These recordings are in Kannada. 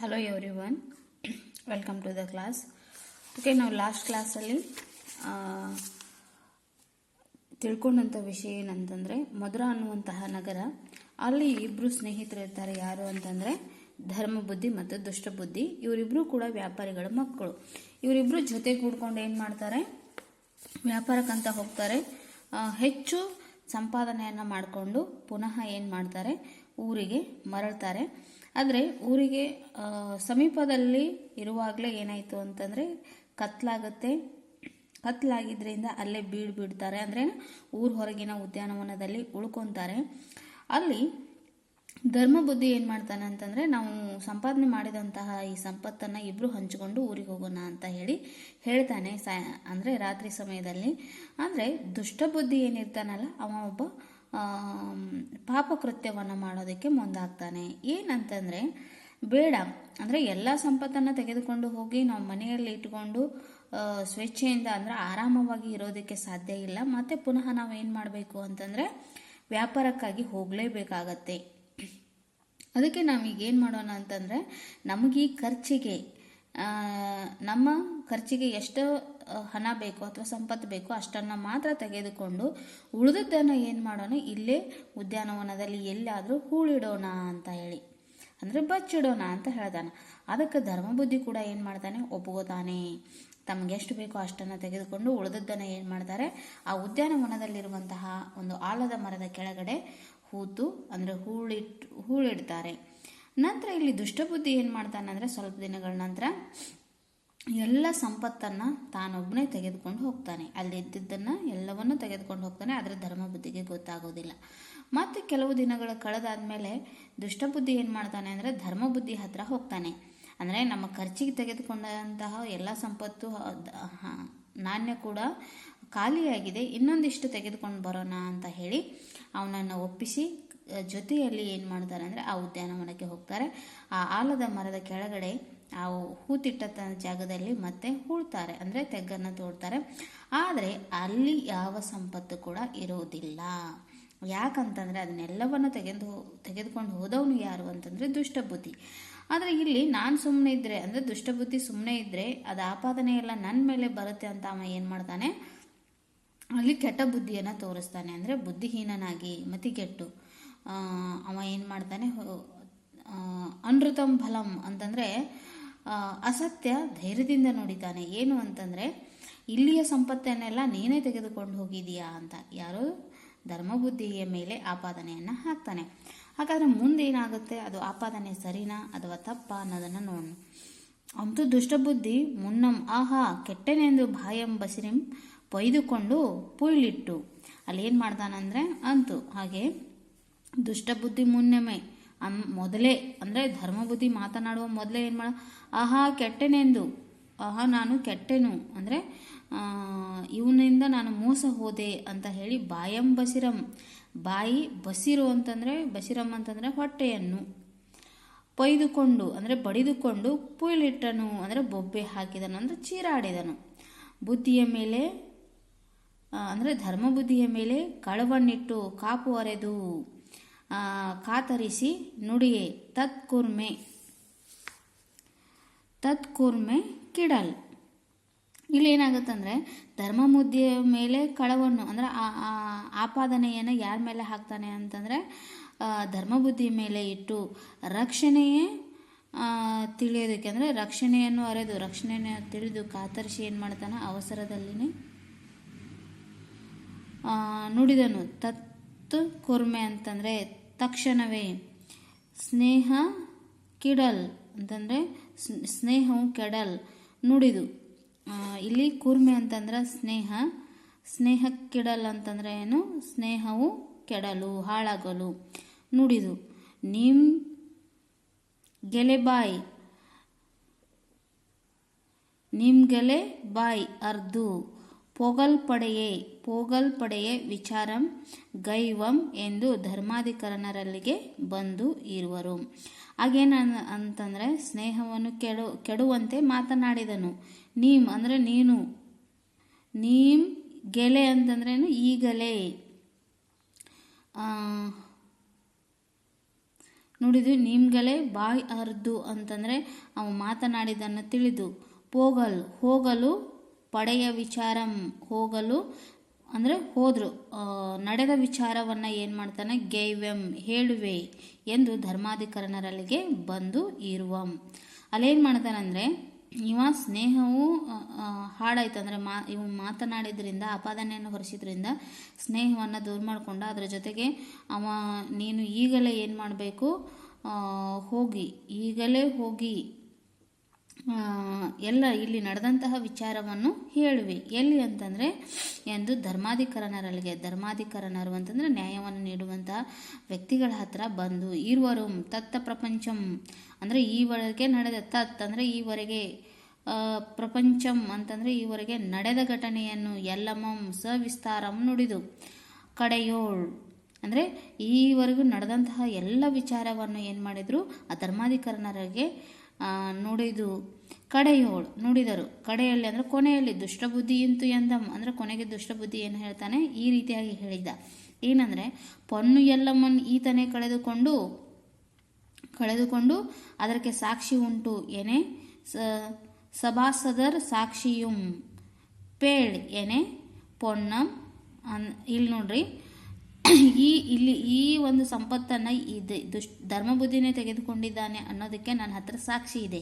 Hello everyone welcome to the class okay ನಾವು ಲಾಸ್ಟ್ ಕ್ಲಾಸಲ್ಲಿ ತಿಳ್ಕೊಂಡಂಥ ವಿಷಯ ಏನಂತಂದರೆ, ಮಧುರ ಅನ್ನುವಂತಹ ನಗರ, ಅಲ್ಲಿ ಇಬ್ಬರು ಸ್ನೇಹಿತರು ಇರ್ತಾರೆ ಯಾರು ಅಂತಂದರೆ, ಧರ್ಮ ಬುದ್ಧಿ ಮತ್ತು ದುಷ್ಟ ಬುದ್ಧಿ. ಇವರಿಬ್ಬರು ಕೂಡ ವ್ಯಾಪಾರಿಗಳ ಮಕ್ಕಳು. ಇವರಿಬ್ಬರು ಜೊತೆ ಕೂಡ್ಕೊಂಡು ಏನು ಮಾಡ್ತಾರೆ? ವ್ಯಾಪಾರಕ್ಕಂತ ಹೋಗ್ತಾರೆ. ಹೆಚ್ಚು ಸಂಪಾದನೆಯನ್ನು ಮಾಡಿಕೊಂಡು ಪುನಃ ಏನು ಮಾಡ್ತಾರೆ? ಊರಿಗೆ ಮರಳ್ತಾರೆ. ಆದರೆ ಊರಿಗೆ ಸಮೀಪದಲ್ಲಿ ಇರುವಾಗಲೇ ಏನಾಯಿತು ಅಂತಂದರೆ ಕತ್ಲಾಗುತ್ತೆ. ಕತ್ಲಾಗಿದ್ದರಿಂದ ಅಲ್ಲೇ ಬೀಡು ಬಿಡ್ತಾರೆ. ಅಂದರೆ ಊರ ಹೊರಗಿನ ಉದ್ಯಾನವನದಲ್ಲಿ ಉಳ್ಕೊತಾರೆ. ಅಲ್ಲಿ ಧರ್ಮ ಬುದ್ಧಿ ಏನು ಮಾಡ್ತಾನೆ ಅಂತಂದರೆ ನಾವು ಸಂಪಾದನೆ ಮಾಡಿದಂತಹ ಈ ಸಂಪತ್ತನ್ನು ಇಬ್ಬರು ಹಂಚಿಕೊಂಡು ಊರಿಗೆ ಹೋಗೋಣ ಅಂತ ಹೇಳಿ ಹೇಳ್ತಾನೆ ಸಾ, ಅಂದರೆ ರಾತ್ರಿ ಸಮಯದಲ್ಲಿ. ಅಂದರೆ ದುಷ್ಟ ಬುದ್ಧಿ ಏನಿರ್ತಾನಲ್ಲ, ಅವ ಒಬ್ಬ ಆಮ್, ಪಾಪ ಕೃತ್ಯವನ್ನು ಮಾಡೋದಕ್ಕೆ ಮುಂದಾಗ್ತಾನೆ. ಏನಂತಂದರೆ ಬೇಡ. ಅಂದರೆ ಎಲ್ಲ ಸಂಪತ್ತನ್ನು ತೆಗೆದುಕೊಂಡು ಹೋಗಿ ನಾವು ಮನೆಯಲ್ಲಿ ಇಟ್ಕೊಂಡು ಸ್ವೇಚ್ಛೆಯಿಂದ ಅಂದರೆ ಆರಾಮವಾಗಿ ಇರೋದಕ್ಕೆ ಸಾಧ್ಯ ಇಲ್ಲ. ಮತ್ತು ಪುನಃ ನಾವು ಏನು ಮಾಡಬೇಕು ಅಂತಂದರೆ ವ್ಯಾಪಾರಕ್ಕಾಗಿ ಹೋಗಲೇಬೇಕಾಗತ್ತೆ. ಅದಕ್ಕೆ ನಾವೀಗ ಏನು ಮಾಡೋಣ ಅಂತಂದರೆ ನಮಗೆ ಈ ಖರ್ಚಿಗೆ ನಮ್ಮ ಖರ್ಚಿಗೆ ಎಷ್ಟು ಹಣ ಬೇಕು ಅಥವಾ ಸಂಪತ್ತು ಬೇಕು ಅಷ್ಟನ್ನು ಮಾತ್ರ ತೆಗೆದುಕೊಂಡು ಉಳಿದದ್ದನ್ನು ಏನು ಮಾಡೋಣ? ಇಲ್ಲೇ ಉದ್ಯಾನವನದಲ್ಲಿ ಎಲ್ಲಾದರೂ ಹೂಳಿಡೋಣ ಅಂತ ಹೇಳಿ. ಅಂದರೆ ಬಚ್ಚಿಡೋಣ ಅಂತ ಹೇಳ್ದಾನೆ. ಅದಕ್ಕೆ ಧರ್ಮಬುದ್ಧಿ ಕೂಡ ಏನು ಮಾಡ್ತಾನೆ? ಒಪ್ಕೋತಾನೆ. ತಮಗೆ ಎಷ್ಟು ಬೇಕೋ ಅಷ್ಟನ್ನು ತೆಗೆದುಕೊಂಡು ಉಳಿದದ್ದನ್ನು ಏನು ಮಾಡ್ತಾರೆ? ಆ ಉದ್ಯಾನವನದಲ್ಲಿರುವಂತಹ ಒಂದು ಆಲದ ಮರದ ಕೆಳಗಡೆ ಹೂತು, ಅಂದರೆ ಹೂಳಿಟ್ಟು ಹೂಳಿಡ್ತಾರೆ. ನಂತರ ಇಲ್ಲಿ ದುಷ್ಟಬುದ್ಧಿ ಏನು ಮಾಡ್ತಾನೆ ಅಂದರೆ ಸ್ವಲ್ಪ ದಿನಗಳ ನಂತರ ಎಲ್ಲ ಸಂಪತ್ತನ್ನು ತಾನೊಬ್ಬನೇ ತೆಗೆದುಕೊಂಡು ಹೋಗ್ತಾನೆ. ಅಲ್ಲಿ ಇದ್ದಿದ್ದನ್ನು ಎಲ್ಲವನ್ನೂ ತೆಗೆದುಕೊಂಡು ಹೋಗ್ತಾನೆ. ಆದರೆ ಧರ್ಮ ಬುದ್ಧಿಗೆ ಗೊತ್ತಾಗೋದಿಲ್ಲ. ಮತ್ತು ಕೆಲವು ದಿನಗಳು ಕಳೆದಾದ್ಮೇಲೆ ದುಷ್ಟಬುದ್ಧಿ ಏನು ಮಾಡ್ತಾನೆ ಅಂದರೆ ಧರ್ಮ ಬುದ್ಧಿ ಹತ್ರ ಹೋಗ್ತಾನೆ. ಅಂದರೆ ನಮ್ಮ ಖರ್ಚಿಗೆ ತೆಗೆದುಕೊಂಡಂತಹ ಎಲ್ಲ ಸಂಪತ್ತು ನಾಣ್ಯ ಕೂಡ ಖಾಲಿಯಾಗಿದೆ. ಇನ್ನೊಂದಿಷ್ಟು ತೆಗೆದುಕೊಂಡು ಬರೋಣ ಅಂತ ಹೇಳಿ ಅವನನ್ನು ಒಪ್ಪಿಸಿ, ಜೊತೆಯಲ್ಲಿ ಏನು ಮಾಡ್ತಾರೆ ಅಂದರೆ ಆ ಉದ್ಯಾನವನಕ್ಕೆ ಹೋಗ್ತಾರೆ. ಆ ಆಲದ ಮರದ ಕೆಳಗಡೆ ಆ ಹೂತಿಟ್ಟ ಜಾಗದಲ್ಲಿ ಮತ್ತೆ ಹೂಳ್ತಾರೆ, ಅಂದರೆ ತೆಗ್ಗನ್ನು ತೋಡ್ತಾರೆ. ಆದರೆ ಅಲ್ಲಿ ಯಾವ ಸಂಪತ್ತು ಕೂಡ ಇರೋದಿಲ್ಲ. ಯಾಕಂತಂದರೆ ಅದನ್ನೆಲ್ಲವನ್ನು ತೆಗೆದು ತೆಗೆದುಕೊಂಡು ಹೋದವನು ಯಾರು ಅಂತಂದರೆ ದುಷ್ಟಬುದ್ಧಿ. ಆದರೆ ಇಲ್ಲಿ ನಾನು ಸುಮ್ಮನೆ ಇದ್ದರೆ ಅಂದರೆ ದುಷ್ಟಬುದ್ಧಿ ಸುಮ್ಮನೆ ಇದ್ದರೆ ಅದು ಆಪಾದನೆ ಎಲ್ಲ ನನ್ನ ಮೇಲೆ ಬರುತ್ತೆ ಅಂತ ಅವ ಏನು ಮಾಡ್ತಾನೆ? ಅಲ್ಲಿ ಕೆಟ್ಟ ಬುದ್ಧಿಯನ್ನು ತೋರಿಸ್ತಾನೆ, ಅಂದರೆ ಬುದ್ಧಿಹೀನನಾಗಿ ಮತಿಗೆಟ್ಟು. ಅವ ಏನು ಮಾಡ್ತಾನೆ? ಅನೃತಂ ಫಲಂ ಅಂತಂದರೆ ಅಸತ್ಯ ಧೈರ್ಯದಿಂದ ನೋಡಿದ್ದಾನೆ. ಏನು ಅಂತಂದರೆ, ಇಲ್ಲಿಯ ಸಂಪತ್ತನ್ನೆಲ್ಲ ನೀನೇ ತೆಗೆದುಕೊಂಡು ಹೋಗಿದೀಯಾ ಅಂತ. ಯಾರು ಧರ್ಮಬುದ್ಧಿಯ ಮೇಲೆ ಆಪಾದನೆಯನ್ನು ಹಾಕ್ತಾನೆ. ಹಾಗಾದರೆ ಮುಂದೇನಾಗುತ್ತೆ? ಅದು ಆಪಾದನೆ ಸರಿನಾ ಅಥವಾ ತಪ್ಪಾ ಅನ್ನೋದನ್ನು ನೋಡೋಣ. ಅಂತೂ ದುಷ್ಟಬುದ್ಧಿ ಮುನ್ನಂ ಆಹಾ ಕೆಟ್ಟನೆಂದು ಬಾಯಂ ಬಸಿರಿಂ ಪೊಯ್ದುಕೊಂಡು ಪುಯ್ಲಿಟ್ಟು ಅಲ್ಲಿ ಏನು ಮಾಡ್ತಾನಂದರೆ ಅಂತು ಹಾಗೆ ದುಷ್ಟಬುದ್ಧಿ ಮುನ್ನಮೆ ಮೊದಲೇ, ಅಂದರೆ ಧರ್ಮಬುದ್ಧಿ ಮಾತನಾಡುವ ಮೊದಲೇ ಏನು ಮಾಡ, ಆಹಾ ಕೆಟ್ಟನೆಂದು, ಆಹಾ ನಾನು ಕೆಟ್ಟೆನು, ಅಂದರೆ ಇವನಿಂದ ನಾನು ಮೋಸ ಹೋದೆ ಅಂತ ಹೇಳಿ ಬಾಯಂ ಬಸಿರಂ, ಬಾಯಿ ಬಸಿರು ಅಂತಂದರೆ, ಬಸಿರಂ ಅಂತಂದರೆ ಹೊಟ್ಟೆಯನ್ನು ಪೈದುಕೊಂಡು ಅಂದರೆ ಬಡಿದುಕೊಂಡು ಪುಯ್ಲಿಟ್ಟನು, ಅಂದರೆ ಬೊಬ್ಬೆ ಹಾಕಿದನು, ಅಂದರೆ ಚೀರಾಡಿದನು. ಬುದ್ಧಿಯ ಮೇಲೆ ಅಂದರೆ ಧರ್ಮಬುದ್ಧಿಯ ಮೇಲೆ ಕಳವನ್ನಿಟ್ಟು ಕಾಪು ಅರೆದು ಕಾತರಿಸಿ ನುಡಿಯೇ. ತತ್ಕುರ್ಮೆ. ತತ್ಕುರ್ಮೆ ಕಿಡಲ್. ಇಲ್ಲಿ ಏನಾಗುತ್ತಂದ್ರೆ ಮುದ್ದೆಯ ಮೇಲೆ ಕಳವನ್ನು, ಅಂದರೆ ಆಪಾದನೆಯನ್ನು ಯಾರ ಮೇಲೆ ಹಾಕ್ತಾನೆ ಅಂತಂದರೆ ಧರ್ಮಬುದ್ಧಿ ಮೇಲೆ ಇಟ್ಟು ರಕ್ಷಣೆಯೇ ತಿಳಿಯೋದಕ್ಕೆ, ಅಂದರೆ ರಕ್ಷಣೆಯನ್ನು ಅರೆದು ರಕ್ಷಣೆಯನ್ನು ತಿಳಿದು ಕಾತರಿಸಿ ಏನು ಮಾಡ್ತಾನೆ, ಅವಸರದಲ್ಲಿನೇ ನುಡಿದನು. ತತ್ ಕುರ್ಮೆ ಅಂತಂದರೆ ತಕ್ಷಣವೇ. ಸ್ನೇಹ ಕಿಡಲ್ ಅಂತಂದರೆ ಸ್ನೇಹವು ಕೆಡಲ್. ನುಡಿದು. ಇಲ್ಲಿ ಕೂರ್ಮೆ ಅಂತಂದ್ರೆ ಸ್ನೇಹ. ಕೆಡಲ್ ಅಂತಂದ್ರೆ ಏನು? ಸ್ನೇಹವು ಕೆಡಲು, ಹಾಳಾಗಲು. ನುಡಿದು. ನಿಮ್ ಗೆಲೆಬಾಯ್. ನಿಮ್ಗೆಲೆ ಬಾಯ್ ಅರ್ದು. ಪೊಗಲ್ಪಡೆಯೇ ಪೊಗಲ್ಪಡೆಯೇ ವಿಚಾರಂ ಗೈವಂ ಎಂದು ಧರ್ಮಾಧಿಕರಣರಲ್ಲಿಗೆ ಬಂದು ಇರುವರು. ಹಾಗೇನ ಅಂತಂದರೆ ಸ್ನೇಹವನ್ನು ಕೆಡು, ಕೆಡುವಂತೆ ಮಾತನಾಡಿದನು. ನೀಮ್ ಅಂದರೆ ನೀನು. ನೀಮ್ ಗೆಲೆ ಅಂತಂದ್ರೇನು ಈಗಲೇ. ನೋಡಿದ್ವಿ ನಿಮ್ಗಲೇ ಬಾಯ್ ಅರ್ದು ಅಂತಂದರೆ ಅವನು ಮಾತನಾಡಿದ್ದನ್ನು ತಿಳಿದು. ಪೋಗಲ್, ಹೋಗಲು ಪಡೆಯ ವಿಚಾರಂ ಹೋಗಲು, ಅಂದರೆ ಹೋದರು ನಡೆದ ವಿಚಾರವನ್ನು ಏನು ಮಾಡ್ತಾನೆ ಗೈವೆಂ ಹೇಳುವೆ ಎಂದು ಧರ್ಮಾಧಿಕರಣರಲ್ಲಿಗೆ ಬಂದು ಇರುವಂ. ಅಲ್ಲೇನು ಮಾಡ್ತಾನಂದರೆ, ಇವ ಸ್ನೇಹವು ಹಾಡಾಯ್ತು, ಅಂದರೆ ಮಾ, ಇವು ಮಾತನಾಡಿದ್ರಿಂದ ಅಪಾದನೆಯನ್ನು ಹೊರಿಸಿದ್ರಿಂದ ಸ್ನೇಹವನ್ನು ದೂರ ಮಾಡಿಕೊಂಡ, ಅದರ ಜೊತೆಗೆ ಅವ, ನೀನು ಈಗಲೇ ಏನು ಮಾಡಬೇಕು ಹೋಗಿ, ಈಗಲೇ ಹೋಗಿ ಎಲ್ಲ ಇಲ್ಲಿ ನಡೆದಂತಹ ವಿಚಾರವನ್ನು ಹೇಳುವೆ. ಎಲ್ಲಿ ಅಂತಂದರೆ, ಎಂದು ಧರ್ಮಾಧಿಕರಣರಲ್ಲಿಗೆ, ಧರ್ಮಾಧಿಕರಣರು ಅಂತಂದರೆ ನ್ಯಾಯವನ್ನು ನೀಡುವಂತಹ ವ್ಯಕ್ತಿಗಳ ಹತ್ರ ಬಂದು, ಇರುವರು ತತ್ತ ಪ್ರಪಂಚಂ, ಅಂದರೆ ಈವರೆಗೆ ನಡೆದ ತತ್ ಅಂದರೆ ಈವರೆಗೆ ಪ್ರಪಂಚಂ ಅಂತಂದರೆ ಈವರೆಗೆ ನಡೆದ ಘಟನೆಯನ್ನು ಎಲ್ಲಮಂ ಸವಿಸ್ತಾರಂ ನುಡಿದು, ಕಡೆಯೋಳ್, ಅಂದರೆ ಈವರೆಗೂ ನಡೆದಂತಹ ಎಲ್ಲ ವಿಚಾರವನ್ನು ಏನು ಮಾಡಿದರು, ಆ ಧರ್ಮಾಧಿಕರಣರಿಗೆ ನುಡಿದು ಕಡೆಯೋಳು ನುಡಿದರು. ಕಡೆಯಲ್ಲಿ ಅಂದರೆ ಕೊನೆಯಲ್ಲಿ ದುಷ್ಟಬುದ್ಧಿ ಇಂತು ಎಂದಂ. ಅಂದರೆ ಕೊನೆಗೆ ದುಷ್ಟಬುದ್ಧಿ ಏನು ಹೇಳ್ತಾನೆ? ಈ ರೀತಿಯಾಗಿ ಹೇಳಿದ ಏನಂದರೆ, ಪೊನ್ನು ಎಲ್ಲಮ್ಮನ್ ಈತನೇ ಕಳೆದುಕೊಂಡು ಕಳೆದುಕೊಂಡು ಅದಕ್ಕೆ ಸಾಕ್ಷಿ ಉಂಟು. ಏನೇ? ಸಭಾಸದರ್ ಸಾಕ್ಷಿಯುಂ. ಪೇಳ್, ಏನೇ? ಪೊನ್ನಂ, ಅನ್, ಇಲ್ಲಿ ನೋಡ್ರಿ. ಈ, ಇಲ್ಲಿ ಈ ಒಂದು ಸಂಪತ್ತನ್ನು ಇದು ದುಷ್ ಧರ್ಮಬುದ್ಧಿನೇ ತೆಗೆದುಕೊಂಡಿದ್ದಾನೆ ಅನ್ನೋದಕ್ಕೆ ನನ್ನ ಹತ್ರ ಸಾಕ್ಷಿ ಇದೆ.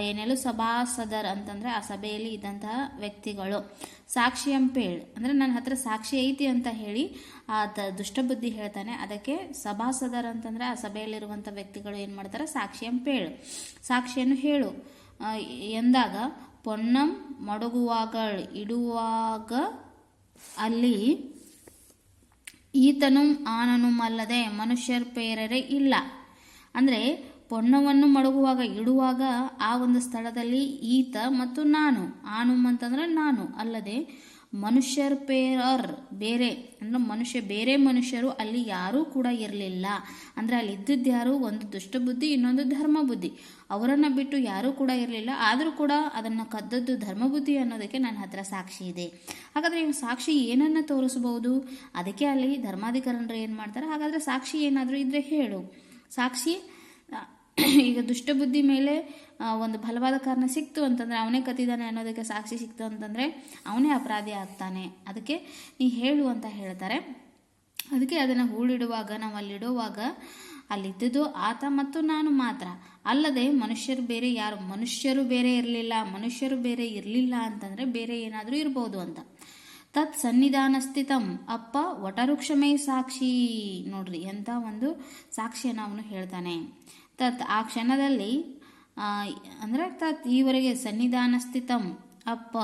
ಏನೇಳು ಸಭಾಸದರ್ ಅಂತಂದರೆ ಆ ಸಭೆಯಲ್ಲಿ ಇದ್ದಂತಹ ವ್ಯಕ್ತಿಗಳು. ಸಾಕ್ಷಿ ಅಂಪೇಳ್ ಅಂದರೆ ನನ್ನ ಹತ್ರ ಸಾಕ್ಷಿ ಐತಿ ಅಂತ ಹೇಳಿ ಆ ದುಷ್ಟಬುದ್ಧಿ ಹೇಳ್ತಾನೆ. ಅದಕ್ಕೆ ಸಭಾಸದರ್ ಅಂತಂದರೆ ಆ ಸಭೆಯಲ್ಲಿರುವಂಥ ವ್ಯಕ್ತಿಗಳು ಏನು ಮಾಡ್ತಾರೆ? ಸಾಕ್ಷಿ ಅಂಪೇಳ್ ಸಾಕ್ಷಿಯನ್ನು ಹೇಳು. ಎಂದಾಗ, ಪೊನ್ನಂ ಮಡಗುವಾಗ ಇಡುವಾಗ ಅಲ್ಲಿ ಈತನು ಆನನುಮಲ್ಲದೆ ಮನುಷ್ಯರ ಪೇರರೆ ಇಲ್ಲ. ಅಂದರೆ ಪೊನ್ನವನ್ನು ಮಡಗುವಾಗ ಇಡುವಾಗ ಆ ಒಂದು ಸ್ಥಳದಲ್ಲಿ ಈತ ಮತ್ತು ನಾನು. ಆನುಮ್ ಅಂತಂದರೆ ನಾನು ಅಲ್ಲದೆ ಮನುಷ್ಯರ ಪೇರರ್ ಬೇರೆ, ಅಂದ್ರೆ ಮನುಷ್ಯ, ಬೇರೆ ಮನುಷ್ಯರು ಅಲ್ಲಿ ಯಾರೂ ಕೂಡ ಇರಲಿಲ್ಲ. ಅಂದರೆ ಅಲ್ಲಿ ಇದ್ದಿದ್ದು ಯಾರು? ಒಂದು ದುಷ್ಟಬುದ್ಧಿ ಇನ್ನೊಂದು ಧರ್ಮ ಬುದ್ಧಿ. ಅವರನ್ನು ಬಿಟ್ಟು ಯಾರೂ ಕೂಡ ಇರಲಿಲ್ಲ. ಆದರೂ ಕೂಡ ಅದನ್ನು ಕದ್ದದ್ದು ಧರ್ಮಬುದ್ಧಿ ಅನ್ನೋದಕ್ಕೆ ನನ್ನ ಹತ್ರ ಸಾಕ್ಷಿ ಇದೆ. ಹಾಗಾದರೆ ಸಾಕ್ಷಿ ಏನನ್ನು ತೋರಿಸಬಹುದು ಅದಕ್ಕೆ ಅಲ್ಲಿ ಧರ್ಮಾಧಿಕಾರರು ಏನು ಮಾಡ್ತಾರೆ? ಹಾಗಾದರೆ ಸಾಕ್ಷಿ ಏನಾದರೂ ಇದ್ದರೆ ಹೇಳು. ಸಾಕ್ಷಿ ಈಗ ದುಷ್ಟಬುದ್ಧಿ ಮೇಲೆ ಒಂದು ಬಲವಾದ ಕಾರಣ ಸಿಕ್ತು ಅಂತಂದರೆ ಅವನೇ ಕತ್ತಿದ್ದಾನೆ ಅನ್ನೋದಕ್ಕೆ ಸಾಕ್ಷಿ ಸಿಕ್ತು ಅಂತಂದರೆ ಅವನೇ ಅಪರಾಧಿ ಆಗ್ತಾನೆ. ಅದಕ್ಕೆ ನೀ ಹೇಳು ಅಂತ ಹೇಳ್ತಾರೆ. ಅದಕ್ಕೆ ಅದನ್ನು ಹೂಳಿಡುವಾಗ ನಾವು ಅಲ್ಲಿಡುವಾಗ ಅಲ್ಲಿದ್ದುದು ಆತ ಮತ್ತು ನಾನು ಮಾತ್ರ. ಅಲ್ಲದೆ ಮನುಷ್ಯರು ಬೇರೆ, ಯಾರು ಮನುಷ್ಯರು ಬೇರೆ ಇರಲಿಲ್ಲ, ಮನುಷ್ಯರು ಬೇರೆ ಇರಲಿಲ್ಲ ಅಂತಂದರೆ ಬೇರೆ ಏನಾದರೂ ಇರ್ಬೋದು ಅಂತ. ತತ್ ಸನ್ನಿಧಾನ ಸ್ಥಿತಂ ಅಪ್ಪ ವಟವೃಕ್ಷಮೇ ಸಾಕ್ಷಿ. ನೋಡ್ರಿ ಎಂಥ ಒಂದು ಸಾಕ್ಷಿಯನ್ನು ಅವನು ಹೇಳ್ತಾನೆ. ತತ್ ಆ ಕ್ಷಣದಲ್ಲಿ ಅಂದರೆ ತತ್ ಈವರೆಗೆ ಸನ್ನಿಧಾನ ಸ್ಥಿತಂ ಅಪ್ಪ.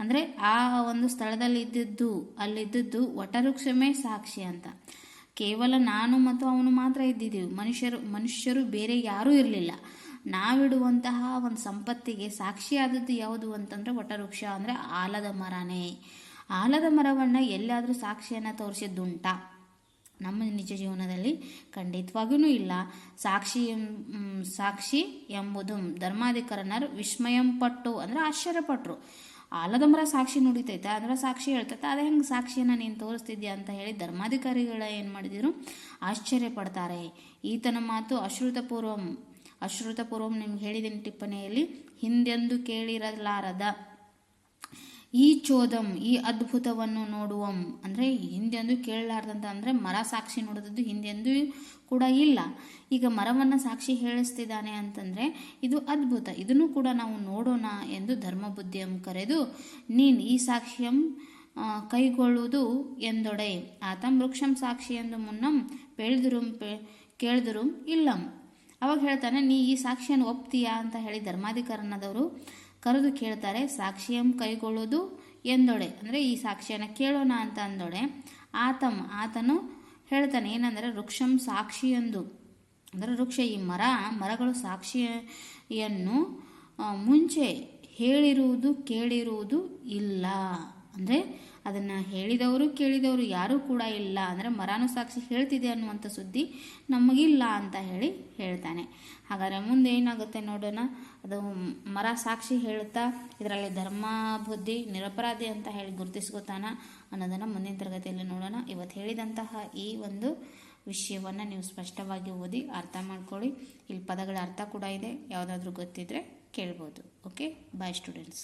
ಅಂದರೆ ಆ ಒಂದು ಸ್ಥಳದಲ್ಲಿ ಇದ್ದಿದ್ದು ಅಲ್ಲಿದ್ದದ್ದು ವಟರುಕ್ಷಮೇ ಸಾಕ್ಷಿ ಅಂತ. ಕೇವಲ ನಾನು ಮತ್ತು ಅವನು ಮಾತ್ರ ಇದ್ದಿದ್ದೀವಿ. ಮನುಷ್ಯರು ಮನುಷ್ಯರು ಬೇರೆ ಯಾರೂ ಇರಲಿಲ್ಲ. ನಾವಿಡುವಂತಹ ಒಂದು ಸಂಪತ್ತಿಗೆ ಸಾಕ್ಷಿಯಾದದ್ದು ಯಾವುದು ಅಂತಂದರೆ ವಟವೃಕ್ಷ, ಅಂದರೆ ಆಲದ ಮರನೇ. ಆಲದ ಮರವನ್ನು ಎಲ್ಲಾದರೂ ಸಾಕ್ಷಿಯನ್ನು ತೋರಿಸಿದ್ದುಂಟಾ. ನಮ್ಮ ನಿಜ ಜೀವನದಲ್ಲಿ ಖಂಡಿತವಾಗಿಯೂ ಇಲ್ಲ. ಸಾಕ್ಷಿ ಸಾಕ್ಷಿ ಎಂಬುದು ಧರ್ಮಾಧಿಕರಣರು ವಿಸ್ಮಯಂ ಪಟ್ಟು ಅಂದರೆ ಆಶ್ಚರ್ಯಪಟ್ಟರು ಮರ ಸಾಕ್ಷಿ ನುಡಿತೈತೆ, ಅಂದ್ರೆ ಸಾಕ್ಷಿ ಹೇಳ್ತೈತೆ, ಅದೇ ಹೆಂಗೆ ಸಾಕ್ಷಿಯನ್ನು ನೀನು ತೋರಿಸ್ತಿದ್ಯಾ ಅಂತ ಹೇಳಿ ಧರ್ಮಾಧಿಕಾರಿಗಳ ಏನು ಮಾಡಿದ್ರು? ಆಶ್ಚರ್ಯ ಪಡ್ತಾರೆ ಈತನ ಮಾತು ಅಶ್ರುತಪೂರ್ವಂ ಅಶ್ರುತಪೂರ್ವಂ ನಿಮ್ಗೆ ಹೇಳಿದ್ದೀನಿ ಟಿಪ್ಪಣಿಯಲ್ಲಿ, ಹಿಂದೆಂದು ಕೇಳಿರಲಾರದ ಈ ಚೋದಂ, ಈ ಅದ್ಭುತವನ್ನು ನೋಡುವಂ. ಅಂದರೆ ಹಿಂದೆಂದು ಕೇಳಲಾರ್ದಂತ ಅಂದರೆ ಮರ ಸಾಕ್ಷಿ ನೋಡಿದದ್ದು ಹಿಂದೆಂದೂ ಕೂಡ ಇಲ್ಲ. ಈಗ ಮರವನ್ನು ಸಾಕ್ಷಿ ಹೇಳಿಸ್ತಿದ್ದಾನೆ ಅಂತಂದರೆ ಇದು ಅದ್ಭುತ. ಇದನ್ನು ಕೂಡ ನಾವು ನೋಡೋಣ ಎಂದು ಧರ್ಮಬುದ್ಧಿಯಂ ಕರೆದು, ನೀನು ಈ ಸಾಕ್ಷ್ಯಂ ಕೈಗೊಳ್ಳುವುದು ಎಂದೊಡೆ. ಆತಂ ವೃಕ್ಷಂ ಸಾಕ್ಷಿ ಎಂದು ಮುನ್ನಂ, ಪೇಳ್ದುರುಂ, ಪೇ, ಕೇಳ್ದುರುಂ ಇಲ್ಲಂ. ಅವಾಗ ಹೇಳ್ತಾನೆ, ನೀ ಈ ಸಾಕ್ಷಿಯನ್ನು ಒಪ್ತೀಯಾ ಅಂತ ಹೇಳಿ ಧರ್ಮಾಧಿಕರಣದವರು. ಕರೆದು ಕೇಳ್ತಾರೆ, ಸಾಕ್ಷಿಯಂ ಕೈಗೊಳ್ಳೋದು ಎಂದೊಡೆ. ಅಂದರೆ ಈ ಸಾಕ್ಷಿಯನ್ನು ಕೇಳೋಣ ಅಂತ ಅಂದೊಡೆ. ಆತಂ, ಆತನು ಹೇಳ್ತಾನೆ, ಏನಂದರೆ ವೃಕ್ಷಂ ಸಾಕ್ಷಿ ಎಂದು. ಅಂದರೆ ವೃಕ್ಷ ಈ ಮರ, ಮರಗಳು ಸಾಕ್ಷಿಯನ್ನು ಮುಂಚೆ ಹೇಳಿರುವುದು ಕೇಳಿರುವುದು ಇಲ್ಲ. ಅಂದರೆ ಅದನ್ನು ಹೇಳಿದವರು ಕೇಳಿದವರು ಯಾರೂ ಕೂಡ ಇಲ್ಲ. ಅಂದರೆ ಮರಾನು ಸಾಕ್ಷಿ ಹೇಳ್ತಿದೆ ಅನ್ನುವಂಥ ಸುದ್ದಿ ನಮಗಿಲ್ಲ ಅಂತ ಹೇಳಿ ಹೇಳ್ತಾನೆ. ಹಾಗಾದರೆ ಮುಂದೆ ಏನಾಗುತ್ತೆ ನೋಡೋಣ. ಅದು ಮರ ಸಾಕ್ಷಿ ಹೇಳುತ್ತಾ, ಇದರಲ್ಲಿ ಧರ್ಮ, ಬುದ್ಧಿ, ನಿರಪರಾಧಿ ಅಂತ ಹೇಳಿ ಗುರುತಿಸ್ಕೋತಾನ ಅನ್ನೋದನ್ನು ಮುಂದಿನ ತರಗತಿಯಲ್ಲಿ ನೋಡೋಣ. ಇವತ್ತು ಹೇಳಿದಂತಹ ಈ ಒಂದು ವಿಷಯವನ್ನು ನೀವು ಸ್ಪಷ್ಟವಾಗಿ ಓದಿ ಅರ್ಥ ಮಾಡ್ಕೊಳ್ಳಿ. ಇಲ್ಲಿ ಪದಗಳ ಅರ್ಥ ಕೂಡ ಇದೆ. ಯಾವುದಾದ್ರೂ ಗೊತ್ತಿದ್ದರೆ ಕೇಳ್ಬೋದು. Okay bye students